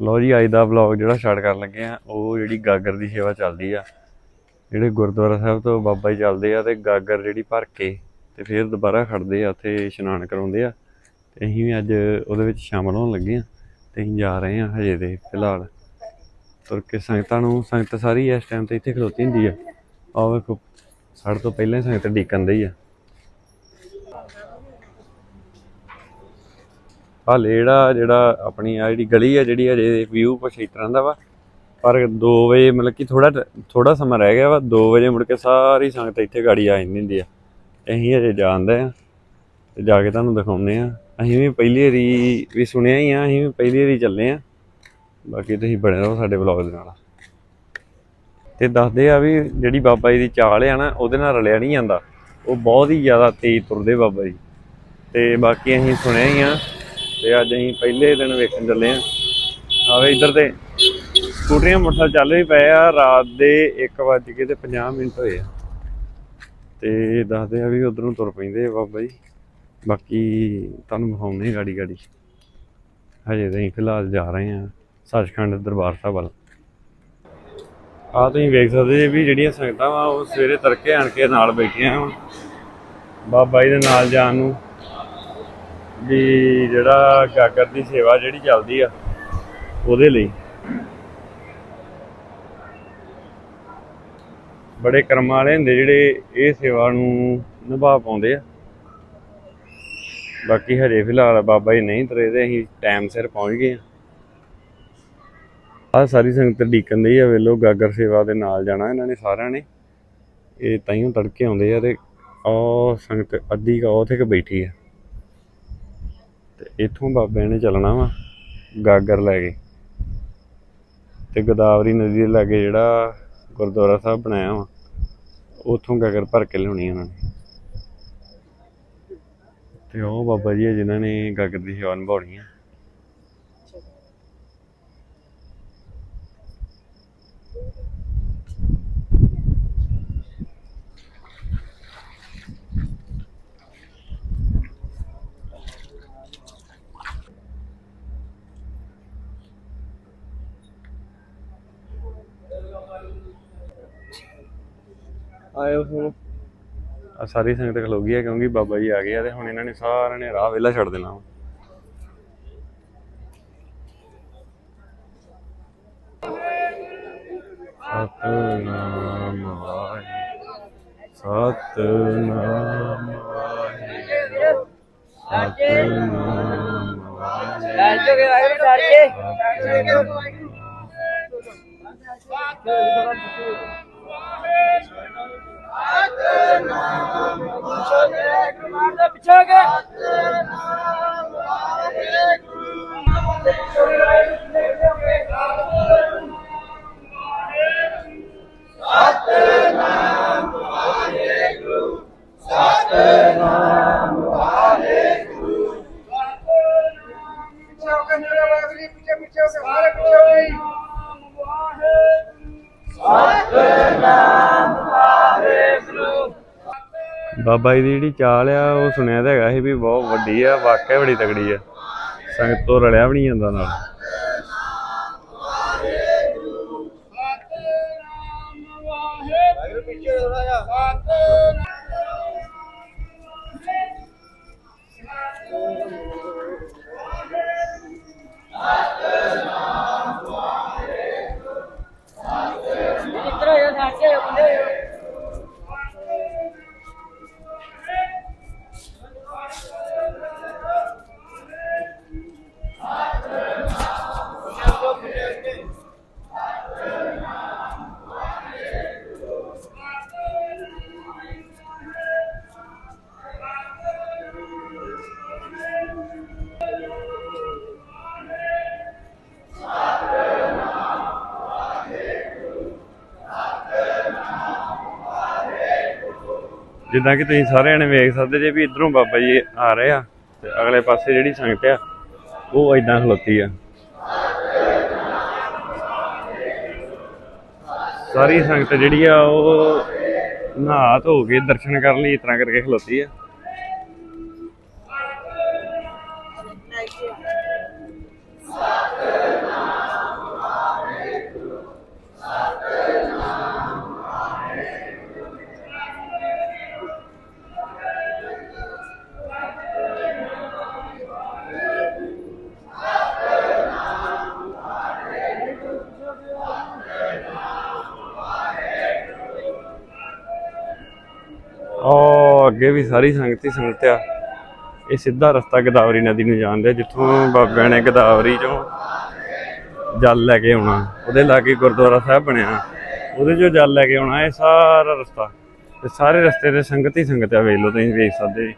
ਲੋ ਜੀ, ਅੱਜ ਦਾ ਵਲੌਗ ਜਿਹੜਾ ਸਟਾਰਟ ਕਰਨ ਲੱਗੇ ਆ ਉਹ ਜਿਹੜੀ ਗਾਗਰ ਦੀ ਸੇਵਾ ਚੱਲਦੀ ਆ। ਜਿਹੜੇ ਗੁਰਦੁਆਰਾ ਸਾਹਿਬ ਤੋਂ ਬਾਬਾ ਜੀ ਚੱਲਦੇ ਆ ਤੇ ਗਾਗਰ ਜਿਹੜੀ ਭਰ ਕੇ ਤੇ ਫਿਰ ਦੁਬਾਰਾ ਖੜਦੇ ਆ, ਉੱਥੇ ਇਸ਼ਨਾਨ ਕਰਾਉਂਦੇ ਆ। ਤੇ ਅਸੀਂ ਵੀ ਅੱਜ ਉਹਦੇ ਵਿੱਚ ਸ਼ਾਮਲ ਹੋਣ ਲੱਗੇ ਆ ਤੇ ਅਸੀਂ ਜਾ ਰਹੇ ਆ ਹਜੇ ਦੇ ਫਿਲਹਾਲ। ਤੁਰ ਕੇ ਸੰਗਤਾਂ ਨੂੰ, ਸੰਗਤ ਸਾਰੀ ਇਸ ਟਾਈਮ ਤੇ ਇੱਥੇ ਖਲੋਤੀ ਹੁੰਦੀ ਆ। ਆਹ ਵੇਖੋ, ਸਾਡੇ ਤੋਂ ਪਹਿਲਾਂ ਹੀ ਸੰਗਤ ਡੀਕਨ ਦੇ ਹੀ ਆ। ਹਾਲੇ ਜਿਹੜਾ ਜਿਹੜਾ ਆਪਣੀ ਆ ਜਿਹੜੀ ਗਲੀ ਆ, ਜਿਹੜੀ ਅਜੇ ਵਿਊ ਕੁਛ ਇਸ ਤਰ੍ਹਾਂ ਦਾ ਵਾ। ਪਰ 2 ਵਜੇ ਮਤਲਬ ਕਿ ਥੋੜਾ ਥੋੜਾ ਸਮਾਂ ਰਹਿ ਗਿਆ ਵਾ 2 ਵਜੇ ਮੁੜ ਕੇ ਸਾਰੀ ਸੰਗਤ ਇੱਥੇ ਗਾੜੀ ਆ ਜਾਂਦੀ ਹੁੰਦੀ ਆ। ਤੇ ਅਸੀਂ ਅਜੇ ਜਾਣਦੇ ਆ, ਤੇ ਜਾ ਕੇ ਤੁਹਾਨੂੰ ਦਿਖਾਉਂਦੇ ਆ। ਅਸੀਂ ਵੀ ਪਹਿਲੀ ਵਾਰੀ ਵੀ ਸੁਣਿਆ ਹੀ ਆ, ਅਸੀਂ ਵੀ ਪਹਿਲੀ ਵਾਰੀ ਚੱਲੇ ਆ। ਬਾਕੀ ਤੁਸੀਂ ਬਣੇ ਰਹੋ ਸਾਡੇ ਵਲੌਗ ਦੇ ਨਾਲ। ਤੇ ਦੱਸਦੇ ਆ ਵੀ ਜਿਹੜੀ ਬਾਬਾ ਜੀ ਦੀ ਚਾਲ ਆ ਨਾ, ਉਹਦੇ ਨਾਲ ਰਲਿਆ ਨਹੀਂ ਜਾਂਦਾ। ਉਹ ਬਹੁਤ ਹੀ ਜ਼ਿਆਦਾ ਤੇਜ਼ ਤੁਰਦੇ ਬਾਬਾ ਜੀ। ਤੇ ਬਾਕੀ ਅਸੀਂ ਸੁਣਿਆ ਹੀ ਆ ਤੇ ਅੱਜ ਅਸੀਂ ਪਹਿਲੇ ਦਿਨ ਵੇਖਣ ਚੱਲੇ ਆ ਆਵੇ ਇੱਧਰ ਤੇ ਸਕੂਟਰੀਆਂ ਮੋਟਰਸਾਈਕਲ ਚੱਲ ਵੀ ਪਏ ਆ, ਰਾਤ ਦੇ 1 ਕੇ ਤੇ 50 ਮਿੰਟ ਹੋਏ ਆ। ਤੇ ਦੱਸਦੇ ਆ ਵੀ ਉਧਰੋਂ ਤੁਰ ਪੈਂਦੇ ਬਾਬਾ ਜੀ। ਬਾਕੀ ਤੁਹਾਨੂੰ ਵਿਖਾਉਂਦੇ ਗਾੜੀ ਗਾੜੀ ਹਜੇ ਤਾਂ ਫਿਲਹਾਲ ਜਾ ਰਹੇ ਆ ਸੱਚਖੰਡ ਦਰਬਾਰ ਸਾਹਿਬ ਵੱਲ। ਆ ਤੁਸੀਂ ਵੇਖ ਸਕਦੇ ਜੀ ਵੀ ਜਿਹੜੀਆਂ ਸੰਗਤਾਂ ਵਾ, ਉਹ ਸਵੇਰੇ ਤੜਕੇ ਆਣ ਕੇ ਨਾਲ ਬੈਠੀਆਂ ਵਾ। ਬਾਬਾ ਜੀ ਦੇ ਨਾਲ ਜਾਣ ਨੂੰ ਵੀ ਜਿਹੜਾ ਗਾਗਰ ਦੀ ਸੇਵਾ ਜਿਹੜੀ ਚੱਲਦੀ ਆ, ਉਹਦੇ ਲਈ। ਬੜੇ ਕਰਮਾਂ ਵਾਲੇ ਹੁੰਦੇ ਜਿਹੜੇ ਇਹ ਸੇਵਾ ਨੂੰ ਨਿਭਾ ਪਾਉਂਦੇ ਆ। ਬਾਕੀ ਹਜੇ ਫਿਲਹਾਲ ਬਾਬਾ ਜੀ ਨਹੀਂ ਤੁਰੇ ਤੇ ਅਸੀਂ ਟਾਈਮ ਸਿਰ ਪਹੁੰਚ ਗਏ ਆ ਆ ਸਾਰੀ ਸੰਗਤ ਡੀਕਨ ਦੀ ਆ ਵੇਲੋ ਗਾਗਰ ਸੇਵਾ ਦੇ ਨਾਲ ਜਾਣਾ ਇਹਨਾਂ ਨੇ ਸਾਰਿਆਂ ਨੇ। ਇਹ ਤਾਈਓ ਤੜਕੇ ਆਉਂਦੇ ਆ ਤੇ ਉਹ ਸੰਗਤ ਅੱਧੀ ਕਾ ਉੱਥੇ ਕਿ ਬੈਠੀ ਆ। ਤੇ ਇੱਥੋਂ ਬਾਬਿਆਂ ਨੇ ਚੱਲਣਾ ਵਾ, ਗਾਗਰ ਲੈ ਕੇ। ਤੇ ਗੋਦਾਵਰੀ ਨਦੀ ਦੇ ਲਾਗੇ ਜਿਹੜਾ ਗੁਰਦੁਆਰਾ ਸਾਹਿਬ ਬਣਾਇਆ ਵਾ, ਉੱਥੋਂ ਗਾਗਰ ਭਰ ਕੇ ਲਿਆਉਣੀ ਉਹਨਾਂ ਨੇ। ਤੇ ਉਹ ਬਾਬਾ ਜੀ ਆ ਜਿਨ੍ਹਾਂ ਨੇ ਗਾਗਰ ਦੀ ਸੇਵਾ ਨਿਭਾਉਣੀ ਆ। ਆਇਓ ਹੁਣ ਆ ਸਾਰੀ ਸੰਗਤ ਖਲੋ ਗਈ ਹੈ ਕਿਉਂਕਿ ਬਾਬਾ ਜੀ ਆ ਗਏ ਆ ਤੇ ਹੁਣ ਇਹਨਾਂ ਨੇ ਸਾਰਿਆਂ ਨੇ ਰਾਹ ਵਿਹਲਾ ਛੱਡ ਦੇਣਾ ਵਾ। ਸਤਨਾਮ ਵਾਹਿਗੁਰੂ। ਸਤਨਾਮ ਵਾਹਿਗੁਰੂ। ਸਤਨਾਮ ਵਾਹਿਗੁਰੂ। ਨਾਮ ਸੋਨੇ ਕਮਾਂਡ ਦੇ ਪਿੱਛੇ ਹੋ ਗਏ ਬਾਬਾ ਜੀ ਦੀ ਜਿਹੜੀ ਚਾਲ ਆ, ਉਹ ਸੁਣਿਆ ਤਾਂ ਹੈਗਾ ਸੀ ਵੀ ਬਹੁਤ ਵੱਡੀ ਆ, ਵਾਕਿਆ ਬੜੀ ਤਕੜੀ ਆ। ਸੰਗਤ ਤੋਂ ਰਲਿਆ ਵੀ ਨਹੀਂ ਜਾਂਦਾ ਨਾਲ। ਜਿੱਦਾਂ ਕਿ ਤੁਸੀਂ ਸਾਰਿਆਂ ਨੇ ਵੇਖ ਸਕਦੇ ਜੇ ਵੀ ਇਧਰੋਂ ਬਾਬਾ ਜੀ ਆ ਰਹੇ ਆ ਤੇ ਅਗਲੇ ਪਾਸੇ ਜਿਹੜੀ ਸੰਗਤ ਆ, ਉਹ ਇਦਾਂ ਖਲੋਤੀ ਆ। ਸਾਰੀ ਸੰਗਤ ਜਿਹੜੀ ਆ, ਉਹ ਨਹਾ ਧੋ ਕੇ ਦਰਸ਼ਨ ਕਰਨ ਲਈ ਇਸ ਤਰ੍ਹਾਂ ਕਰਕੇ ਖਲੋਤੀ ਆ। ਅੱਗੇ ਵੀ ਸਾਰੀ ਸੰਗਤ ਹੀ ਸੰਗਤ ਆ। ਇਹ ਸਿੱਧਾ ਰਸਤਾ ਗਦਾਵਰੀ ਨਦੀ ਨੂੰ ਜਾਂਦੇ ਜਿੱਥੋਂ ਬਾਬਿਆਂ ਨੇ ਗਦਾਵਰੀ ਚੋਂ ਜਲ ਲੈ ਕੇ ਆਉਣਾ। ਉਹਦੇ ਲਾਗੇ ਗੁਰਦੁਆਰਾ ਸਾਹਿਬ ਬਣਿਆ। ਉਹਦੇ ਚੋਂ ਜਲ ਲੈ ਕੇ ਆਉਣਾ, ਇਹ ਸਾਰਾ ਰਸਤਾ। ਤੇ ਸਾਰੇ ਰਸਤੇ ਤੇ ਸੰਗਤ ਹੀ ਸੰਗਤ ਆ, ਵੇਖ ਲਓ ਤੁਸੀਂ, ਵੇਖ ਸਕਦੇ ਜੀ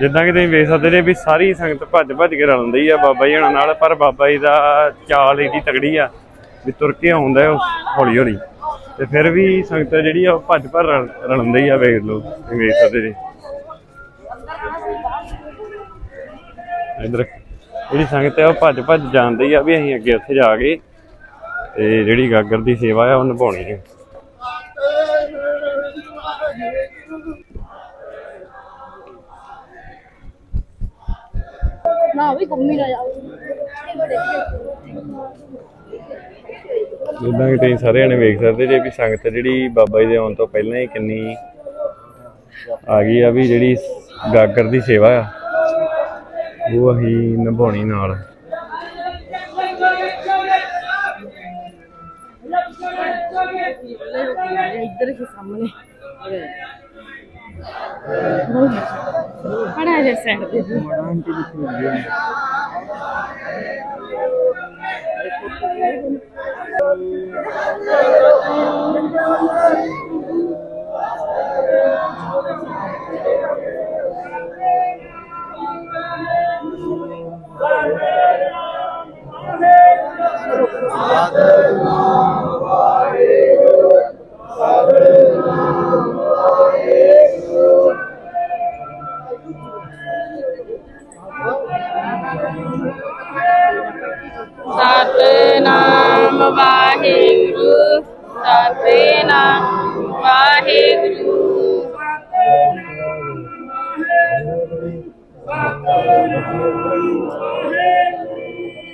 ਜਿੱਦਾਂ ਕਿ ਤੁਸੀਂ ਵੇਖ ਸਕਦੇ ਜੇ ਵੀ ਸਾਰੀ ਸੰਗਤ ਭੱਜ ਭੱਜ ਕੇ ਰਲਦੀ ਆ ਬਾਬਾ ਜੀ ਹਣਾ ਨਾਲ, ਪਰ ਬਾਬਾ ਜੀ ਦਾ ਚਾਲ ਏਡੀ ਤਗੜੀ ਆ ਵੀ ਤੁਰ ਕੇ ਆਉਂਦਾ ਹੌਲੀ ਹੌਲੀ। ਤੇ ਫਿਰ ਵੀ ਸੰਗਤ ਜਿਹੜੀ ਆ ਉਹ ਭੱਜ ਭਰ ਰਲਦੀ ਆ ਵੇਖ ਲਓ, ਤੁਸੀਂ ਵੇਖ ਸਕਦੇ ਜੀ। ਇਧਰ ਜਿਹੜੀ ਸੰਗਤ ਆ ਉਹ ਭੱਜ ਭੱਜ ਜਾਂਦੀ ਆ ਵੀ ਅਸੀਂ ਅੱਗੇ ਉੱਥੇ ਜਾ ਕੇ ਤੇ ਜਿਹੜੀ ਗਾਗਰ ਦੀ ਸੇਵਾ ਆ ਉਹ ਨਿਭਾਉਣੀ ਹੈ ਨਾ ਵੀ ਘੁੰਮੀ ਨਾ ਜਾਓ। ਜਿੱਦਾਂ ਕਿ ਤੁਸੀਂ ਸਾਰੇ ਜਣੇ ਵੇਖ ਸਕਦੇ ਜੇ ਵੀ ਸੰਗਤ ਜਿਹੜੀ ਬਾਬਾ ਜੀ ਦੇ ਆਉਣ ਤੋਂ ਪਹਿਲਾਂ ਹੀ ਕਿੰਨੀ ਆ ਗਈ ਆ ਵੀ ਜਿਹੜੀ ਗਾਗਰ ਦੀ ਸੇਵਾ ਆ ਉਹ ਅਸੀਂ ਨਿਭਾਉਣੀ ਨਾਲ। ਇੱਧਰ ਹੀ ਸਾਹਮਣੇ। बड़ा जैसा है ਸਤਨਾਮ ਵਾਹਿਗੁਰੂ।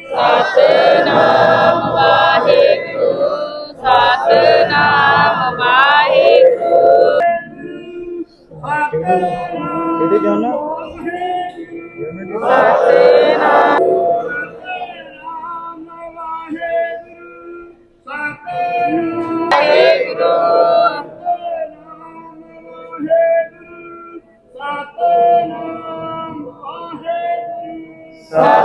ਸਤਨਾਮ ਵਾਹਿਗੁਰੂ ਸਤਨਾਮ ਵਾਹਿਗੁਰੂ। ਕਿਹੜੇ ਜਾਣਾ ਵਾਹਿਗੁਰੂ सा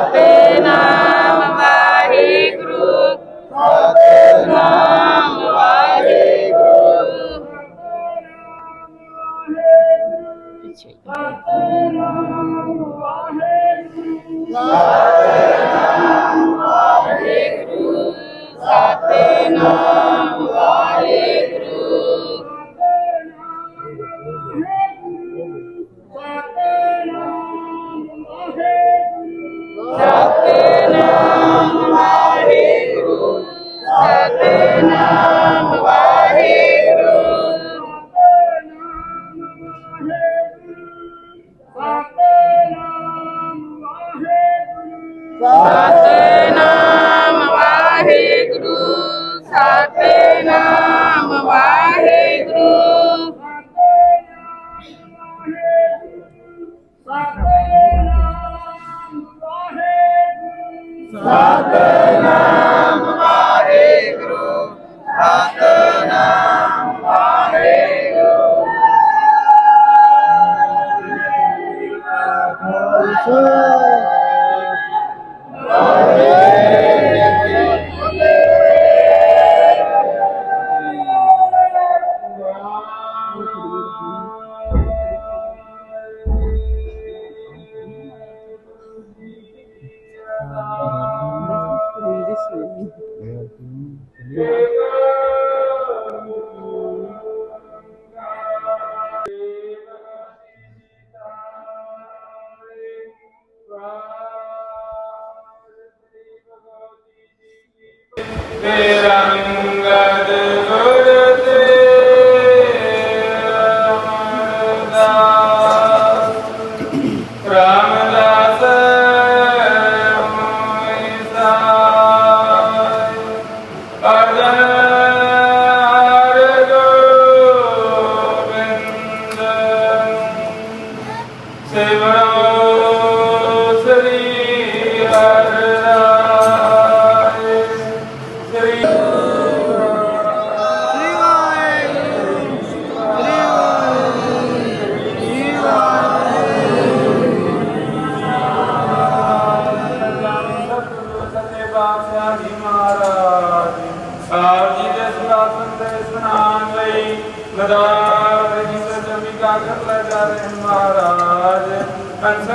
ਸਤਨਾਮ ਵਾਹਿਗੁਰੂ ਸਤਨਾਮ ਵਾਹਿਗੁਰੂ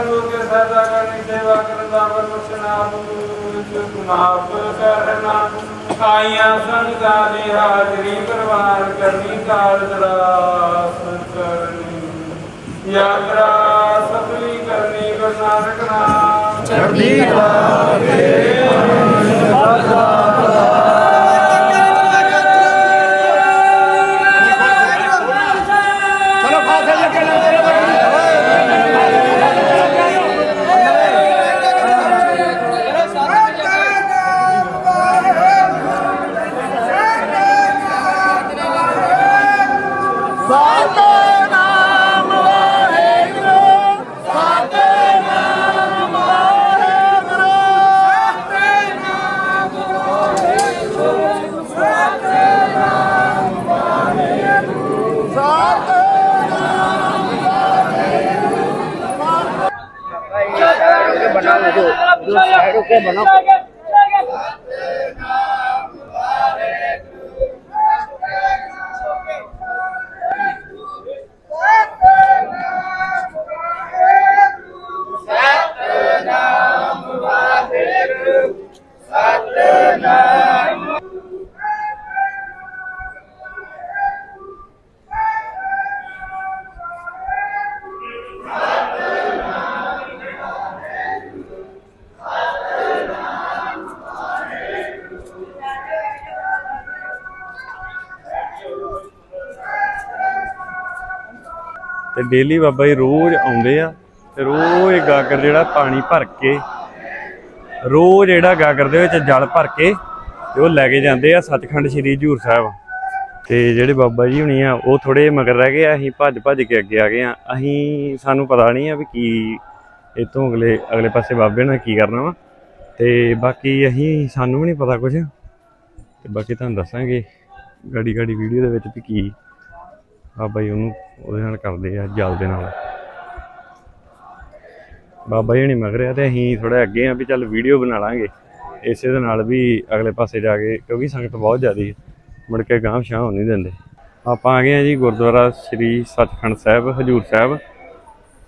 ਕੰਸੰਗੋ ਕੇ ਸਦਾ ਕਰਨੀ ਸੇਵਾ ਕਰਨ ਦਾ ਬਖਸ਼ਣਾ ਮਾਫ ਕਰਨਾ। ਆਈਆਂ ਸੰਗਤਾਂ ਦੀ ਹਾਜ਼ਰੀ ਪ੍ਰਵਾਨ ਕਰਨੀ ਕਾਲ ਦਰਾਸ ਕਰਨੀ। ਯਾਤਰਾ ਸਫਲੀ ਕਰਨੀ ਗੁਰੂ ਨਾਨਕ ਨਾਮ। ਚੜ੍ਹਦੀ ਤੇ ਡੇਲੀ ਬਾਬਾ ਜੀ ਰੋਜ਼ ਆਉਂਦੇ ਆ ਤੇ ਰੋਜ਼ ਗਾਗਰ ਜਿਹੜਾ ਪਾਣੀ ਭਰ ਕੇ, ਰੋਜ਼ ਜਿਹੜਾ ਗਾਗਰ ਦੇ ਵਿੱਚ ਜਲ ਭਰ ਕੇ ਤੇ ਉਹ ਲੈ ਕੇ ਜਾਂਦੇ ਆ ਸੱਚਖੰਡ ਸ੍ਰੀ ਹਜੂਰ ਸਾਹਿਬ। ਤੇ ਜਿਹੜੇ ਬਾਬਾ ਜੀ ਹੁਣੀ ਆ, ਉਹ ਥੋੜੇ ਮਗਰ ਰਹਿ ਗਏ ਆ, ਅਸੀਂ ਭੱਜ ਭੱਜ ਕੇ ਅੱਗੇ ਆ ਗਏ ਆ। ਅਸੀਂ, ਸਾਨੂੰ ਪਤਾ ਨਹੀਂ ਆ ਵੀ ਕੀ ਇਤੋਂ ਅਗਲੇ ਅਗਲੇ ਪਾਸੇ ਬਾਬੇ ਨਾਲ ਕੀ ਕਰਨਾ ਵਾ। ਤੇ ਬਾਕੀ ਅਸੀਂ, ਸਾਨੂੰ ਵੀ ਨਹੀਂ ਪਤਾ ਕੁਝ ਤੇ ਬਾਕੀ ਤੁਹਾਨੂੰ ਦੱਸਾਂਗੇ ਗਾੜੀ ਗਾੜੀ ਵੀਡੀਓ ਦੇ ਵਿੱਚ ਵੀ ਕੀ ਬਾਬਾ ਜੀ ਉਹਨੂੰ ਉਹਦੇ ਨਾਲ ਕਰਦੇ ਆ ਜਲ ਦੇ ਨਾਲ। ਬਾਬਾ ਜੀ ਨਹੀਂ ਮਗ ਰਿਹਾ ਤੇ ਅਸੀਂ ਥੋੜਾ ਅੱਗੇ ਆ ਵੀ ਚੱਲ ਵੀਡੀਓ ਬਣਾ ਲਾਂਗੇ। ਇਸੇ ਦੇ ਨਾਲ ਵੀ ਅਗਲੇ ਪਾਸੇ ਜਾ ਕੇ, ਕਿਉਂਕਿ ਸੰਗਤ ਬਹੁਤ ਜ਼ਿਆਦੀ ਹੈ ਮੁੜ ਕੇ ਗਾਂਵ ਸ਼ਾਹ ਹੋਣ ਨਹੀਂ ਦਿੰਦੇ। ਆਪਾਂ ਆ ਗਏ ਆ ਜੀ ਗੁਰਦੁਆਰਾ ਸ੍ਰੀ ਸੱਚਖੰਡ ਸਾਹਿਬ, ਹਜੂਰ ਸਾਹਿਬ।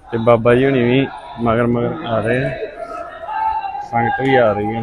ਤੇ ਬਾਬਾ ਜੀ ਹੁਣੀ ਵੀ ਮਗਰ ਮਗਰ ਆ ਰਹੇ ਆ। ਸੰਗਤ ਵੀ ਆ ਰਹੀ ਹੈ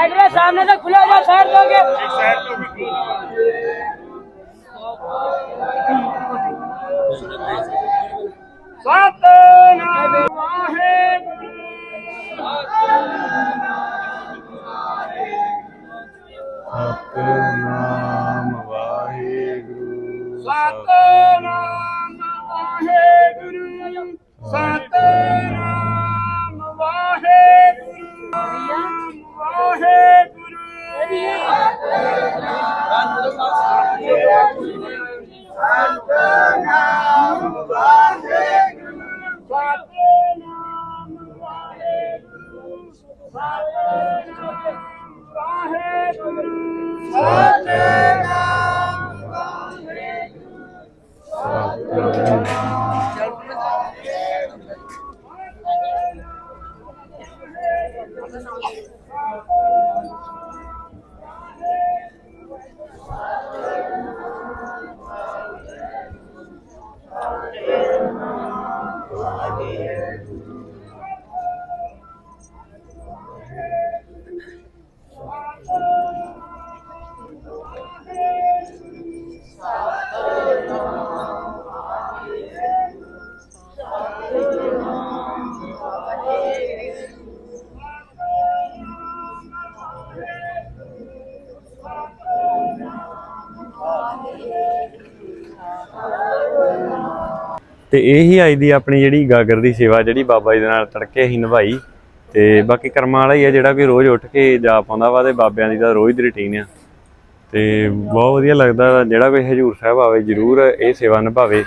साइड में सामने से खुला हुआ साइड दोगे साथ あっ! ਤੇ ਇਹੀ ਹੀ ਅੱਜ ਦੀ ਆਪਣੀ ਜਿਹੜੀ ਗਾਗਰ ਦੀ ਸੇਵਾ ਜਿਹੜੀ ਬਾਬਾ ਜੀ ਦੇ ਨਾਲ ਤੜਕੇ ਅਸੀਂ ਨਿਭਾਈ। ਤੇ ਬਾਕੀ ਕਰਮਾਂ ਵਾਲਾ ਹੀ ਆ ਜਿਹੜਾ ਕੋਈ ਰੋਜ਼ ਉੱਠ ਕੇ ਜਾ ਪਾਉਂਦਾ ਵਾ ਤੇ ਬਾਬਿਆਂ ਦੀ ਤਾਂ ਰੋਜ਼ ਦੀ ਰੁਟੀਨ ਆ। ਤੇ ਬਹੁਤ ਵਧੀਆ ਲੱਗਦਾ ਵਾ, ਜਿਹੜਾ ਕੋਈ ਹਜੂਰ ਸਾਹਿਬ ਆਵੇ ਜਰੂਰ ਇਹ ਸੇਵਾ ਨਿਭਾਵੇ।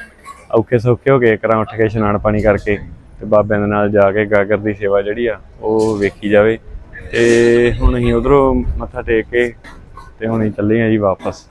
ਔਖੇ ਸੌਖੇ ਹੋ ਕੇ ਕਰਾਂ ਉੱਠ ਕੇ ਇਸ਼ਨਾਨ ਪਾਣੀ ਕਰਕੇ ਤੇ ਬਾਬਿਆਂ ਦੇ ਨਾਲ ਜਾ ਕੇ ਗਾਗਰ ਦੀ ਸੇਵਾ ਜਿਹੜੀ ਆ ਉਹ ਵੇਖੀ ਜਾਵੇ। ਤੇ ਹੁਣ ਅਸੀਂ ਉਧਰੋਂ ਮੱਥਾ ਟੇਕ ਕੇ ਤੇ ਹੁਣ ਅਸੀਂ ਚੱਲੇ ਆ ਜੀ ਵਾਪਸ।